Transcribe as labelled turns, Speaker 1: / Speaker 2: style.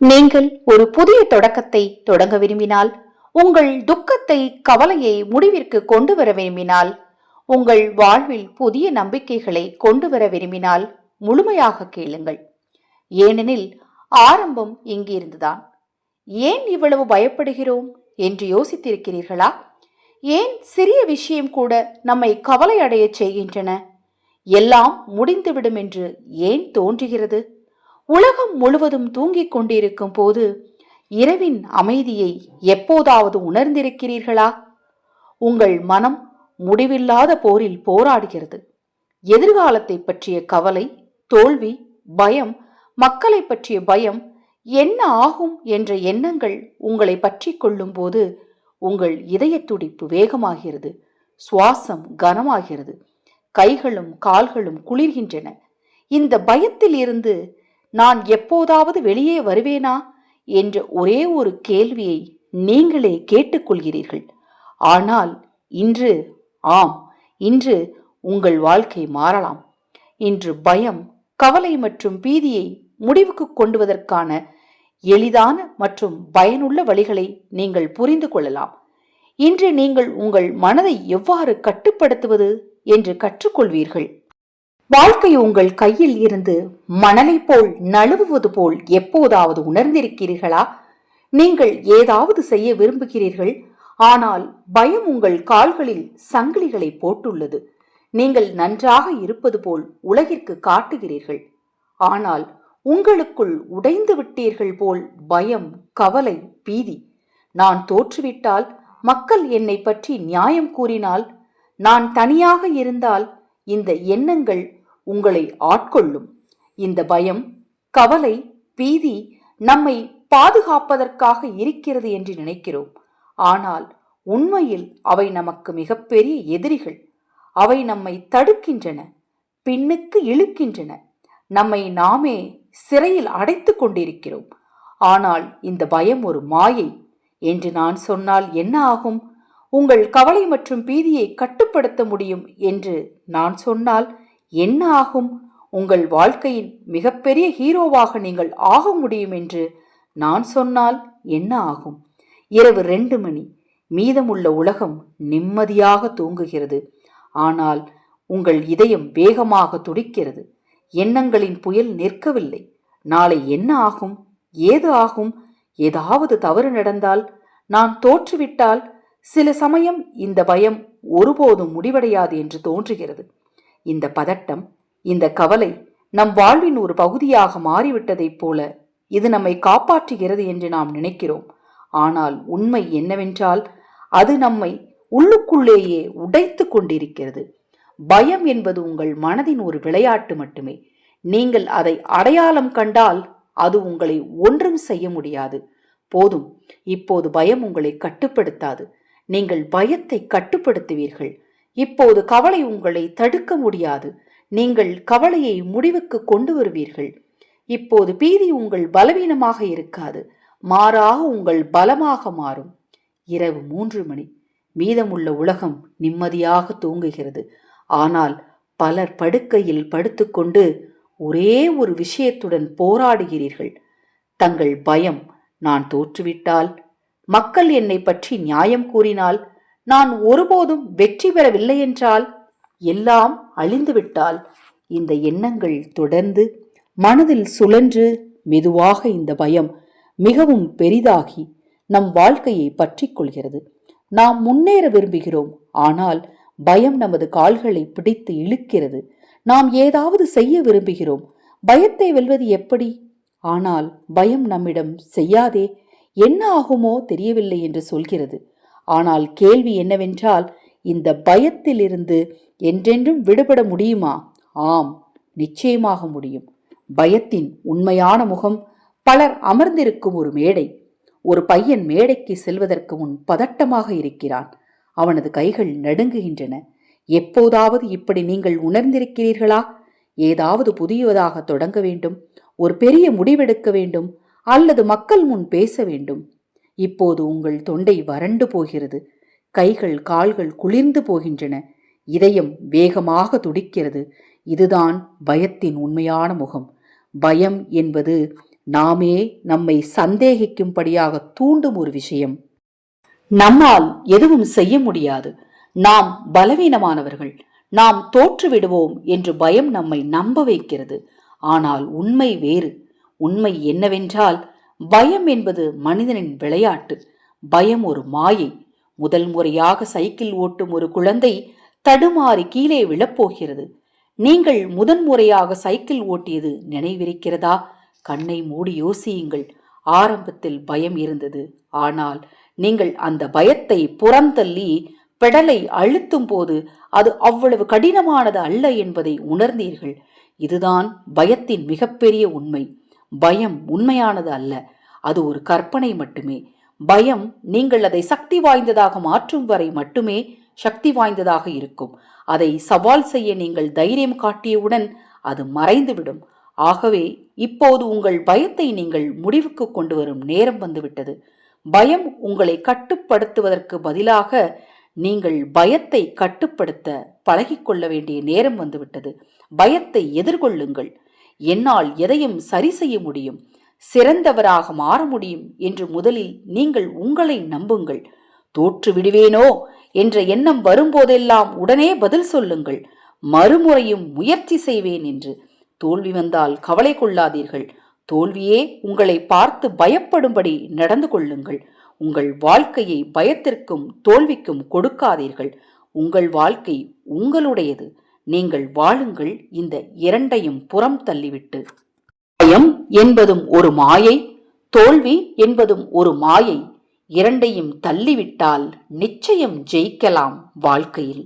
Speaker 1: நீங்கள் ஒரு புதிய தொடக்கத்தை தொடங்க விரும்பினால் உங்கள் துக்கத்தை கவலையை முடிவிற்கு கொண்டு வர விரும்பினால் உங்கள் வாழ்வில் புதிய நம்பிக்கைகளை கொண்டு வர விரும்பினால் முழுமையாக கேளுங்கள். ஏனெனில் ஆரம்பம் இங்கிருந்துதான். ஏன் இவ்வளவு பயப்படுகிறோம் என்று யோசித்திருக்கிறீர்களா? ஏன் சிறிய விஷயம் கூட நம்மை கவலை அடைய செய்கின்றன? எல்லாம் முடிந்துவிடும் என்று ஏன் தோன்றுகிறது? உலகம் முழுவதும் தூங்கிக் கொண்டிருக்கும் போது இரவின் அமைதியை எப்போதாவது உணர்ந்திருக்கிறீர்களா? உங்கள் மனம் முடிவில்லாத போரில் போராடுகிறது. எதிர்காலத்தை பற்றிய கவலை தோல்வி பயம் மக்களை பற்றிய பயம் என்ன ஆகும் என்ற எண்ணங்கள் உங்களை பற்றி கொள்ளும் போது உங்கள் இதய துடிப்பு வேகமாகிறது சுவாசம் கனமாகிறது கைகளும் கால்களும் குளிர்கின்றன. இந்த பயத்தில் இருந்து நான் எப்போதாவது வெளியே வருவேனா? என்ற ஒரே ஒரு கேள்வியை நீங்களே கேட்டுக்கொள்கிறீர்கள். ஆனால் இன்று ஆம் இன்று உங்கள் வாழ்க்கை மாறலாம். இன்று பயம் கவலை மற்றும் பீதியை முடிவுக்கு கொண்டுவதற்கான எளிதான மற்றும் பயனுள்ள வழிகளை நீங்கள் புரிந்து கொள்ளலாம். இன்று நீங்கள் உங்கள் மனதை எவ்வாறு கட்டுப்படுத்துவது என்று கற்றுக்கொள்வீர்கள்? வாழ்க்கை உங்கள் கையில் இருந்து மணலை போல் நழுவுவது போல் எப்போதாவது உணர்ந்திருக்கிறீர்களா? நீங்கள் ஏதாவது செய்ய விரும்புகிறீர்கள்? ஆனால் பயம் உங்கள் கால்களில் சங்கிலிகளை போட்டுள்ளது. நீங்கள் நன்றாக இருப்பது போல் உலகிற்கு காட்டுகிறீர்கள். ஆனால் உங்களுக்குள் உடைந்து விட்டீர்கள் போல் பயம் கவலை பீதி. நான் தோற்றுவிட்டால் மக்கள் என்னை பற்றி நியாயம் கூறினால் நான் தனியாக இருந்தால் இந்த எண்ணங்கள் உங்களை ஆட்கொள்ளும். இந்த பயம் கவலை பீதி நம்மை பாதுகாப்பதற்காக இருக்கிறது என்று நினைக்கிறோம். ஆனால் உண்மையில் அவை நமக்கு மிகப்பெரிய எதிரிகள். அவை நம்மை தடுக்கின்றன பின்னுக்கு இழுக்கின்றன. நம்மை நாமே சிறையில் அடைத்து கொண்டிருக்கிறோம். ஆனால் இந்த பயம் ஒரு மாயை. என்று நான் சொன்னால் என்ன ஆகும்? உங்கள் கவலை மற்றும் பீதியை கட்டுப்படுத்த முடியும் என்று நான் சொன்னால் என்ன ஆகும்? உங்கள் வாழ்க்கையின் மிகப்பெரிய ஹீரோவாக நீங்கள் ஆக முடியும் என்று நான் சொன்னால் என்ன ஆகும்? இரவு ரெண்டு மணி. மீதமுள்ள உலகம் நிம்மதியாக தூங்குகிறது. ஆனால் உங்கள் இதயம் வேகமாக துடிக்கிறது. எண்ணங்களின் புயல் நிற்கவில்லை. நாளை என்ன ஆகும்? ஏது ஆகும்? ஏதாவது தவறு நடந்தால் நான் தோற்றுவிட்டால் சில சமயம் இந்த பயம் ஒருபோதும் முடிவடையாது என்று தோன்றுகிறது. இந்த பதட்டம் இந்த கவலை நம் வாழ்வின் ஒரு பகுதியாக மாறிவிட்டதைப் போல இது நம்மை காப்பாற்றுகிறது என்று நாம் நினைக்கிறோம். ஆனால் உண்மை என்னவென்றால் அது நம்மை உள்ளுக்குள்ளேயே உடைத்து கொண்டிருக்கிறது. பயம் என்பது உங்கள் மனதின் ஒரு விளையாட்டு மட்டுமே. நீங்கள் அதை அடையாளம் கண்டால் அது உங்களை ஒன்றும் செய்ய முடியாது. போதும் இப்போது பயம் உங்களை கட்டுப்படுத்தாது. நீங்கள் பயத்தை கட்டுப்படுத்துவீர்கள். இப்போது கவலை உங்களை தடுக்க முடியாது. நீங்கள் கவலையை முடிவுக்கு கொண்டு வருவீர்கள். இப்போது பீதி உங்கள் பலவீனமாக இருக்காது. மாறாக உங்கள் பலமாக மாறும். இரவு மூன்று மணி. மீதமுள்ள உலகம் நிம்மதியாக தூங்குகிறது. ஆனால் பலர் படுக்கையில் படுத்துக்கொண்டு ஒரே ஒரு விஷயத்துடன் போராடுகிறீர்கள். தங்கள் பயம் நான் தோற்றுவிட்டால்? மக்கள் என்னை பற்றி நியாயம் கூறினால் நான் ஒருபோதும் வெற்றி பெறவில்லை என்றால் எல்லாம் அழிந்துவிட்டால். இந்த எண்ணங்கள் தொடர்ந்து மனதில் சுழன்று மெதுவாக இந்த பயம் மிகவும் பெரிதாகி நம் வாழ்க்கையை பற்றி கொள்கிறது. நாம் முன்னேற விரும்புகிறோம் ஆனால் பயம் நமது கால்களை பிடித்து இழுக்கிறது. நாம் ஏதாவது செய்ய விரும்புகிறோம். பயத்தை வெல்வது எப்படி? ஆனால் பயம் நம்மிடம் செய்யாதே என்ன ஆகுமோ தெரியவில்லை என்று சொல்கிறது. ஆனால் கேள்வி என்னவென்றால் இந்த பயத்திலிருந்து என்றென்றும் விடுபட முடியுமா? ஆம் நிச்சயமாக முடியும். பயத்தின் உண்மையான முகம் பலர் அமர்ந்திருக்கும் ஒரு மேடை. ஒரு பையன் மேடைக்கு செல்வதற்கு முன் பதட்டமாக இருக்கிறான். அவனது கைகள் நடுங்குகின்றன. எப்போதாவது இப்படி நீங்கள் உணர்ந்திருக்கிறீர்களா? ஏதாவது புதியதாக தொடங்க வேண்டும் ஒரு பெரிய முடிவெடுக்க வேண்டும் அல்லது மக்கள் முன் பேச வேண்டும். இப்போது உங்கள் தொண்டை வறண்டு போகிறது. கைகள் கால்கள் குளிர்ந்து போகின்றன. இதயம் வேகமாக துடிக்கிறது. இதுதான் பயத்தின் உண்மையான முகம். பயம் என்பது நாமே நம்மை சந்தேகிக்கும்படியாக தூண்டும் ஒரு விஷயம். நம்மால் எதுவும் செய்ய முடியாது. நாம் பலவீனமானவர்கள். நாம் தோற்றுவிடுவோம் என்று பயம் நம்மை நம்ப வைக்கிறது. ஆனால் உண்மை வேறு. உண்மை என்னவென்றால் பயம் என்பது மனிதனின் விளையாட்டு. பயம் ஒரு மாயை. முதல் முறையாக சைக்கிள் ஓட்டும் ஒரு குழந்தை தடுமாறி கீழே விழப்போகிறது. நீங்கள் முதன்முறையாக சைக்கிள் ஓட்டியது நினைவிருக்கிறதா? கண்ணை மூடி யோசியுங்கள். ஆரம்பத்தில் பயம் இருந்தது. ஆனால் நீங்கள் அந்த பயத்தை புறந்தள்ளி பெடலை அழுத்தும் போது அது அவ்வளவு கடினமானது அல்ல என்பதை உணர்ந்தீர்கள். இதுதான் பயத்தின் மிகப்பெரிய உண்மை. பயம் உண்மையானது அல்ல. அது ஒரு கற்பனை மட்டுமே. பயம் நீங்கள் அதை சக்தி வாய்ந்ததாக மாற்றும் வரை மட்டுமே சக்தி வாய்ந்ததாக இருக்கும். அதை சவால் செய்ய நீங்கள் தைரியம் காட்டியவுடன் அது மறைந்துவிடும். ஆகவே இப்போது உங்கள் பயத்தை நீங்கள் முடிவுக்கு கொண்டு வரும் நேரம் வந்துவிட்டது. பயம் உங்களை கட்டுப்படுத்துவதற்கு பதிலாக நீங்கள் பயத்தை கட்டுப்படுத்த பழகிக்கொள்ள வேண்டிய நேரம் வந்துவிட்டது. பயத்தை எதிர்கொள்ளுங்கள். என்னால் எதையும் சரி செய்ய முடியும். சிறந்தவராக மாற முடியும் என்று முதலில் நீங்கள் உங்களை நம்புங்கள். தோற்று விடுவேனோ என்ற எண்ணம் வரும்போதெல்லாம் உடனே பதில் சொல்லுங்கள். மறுமுறையும் முயற்சி செய்வேன் என்று. தோல்வி வந்தால் கவலை கொள்ளாதீர்கள். தோல்வியே உங்களை பார்த்து பயப்படும்படி நடந்து கொள்ளுங்கள். உங்கள் வாழ்க்கையை பயத்திற்கும் தோல்விக்கும் கொடுக்காதீர்கள். உங்கள் வாழ்க்கை உங்களுடையது. நீங்கள் வாழுங்கள் இந்த இரண்டையும் புறம் தள்ளிவிட்டு. பயம் என்பதும் ஒரு மாயை தோல்வி என்பதும் ஒரு மாயை இரண்டையும் தள்ளிவிட்டால் நிச்சயம் ஜெயிக்கலாம் வாழ்க்கையில்.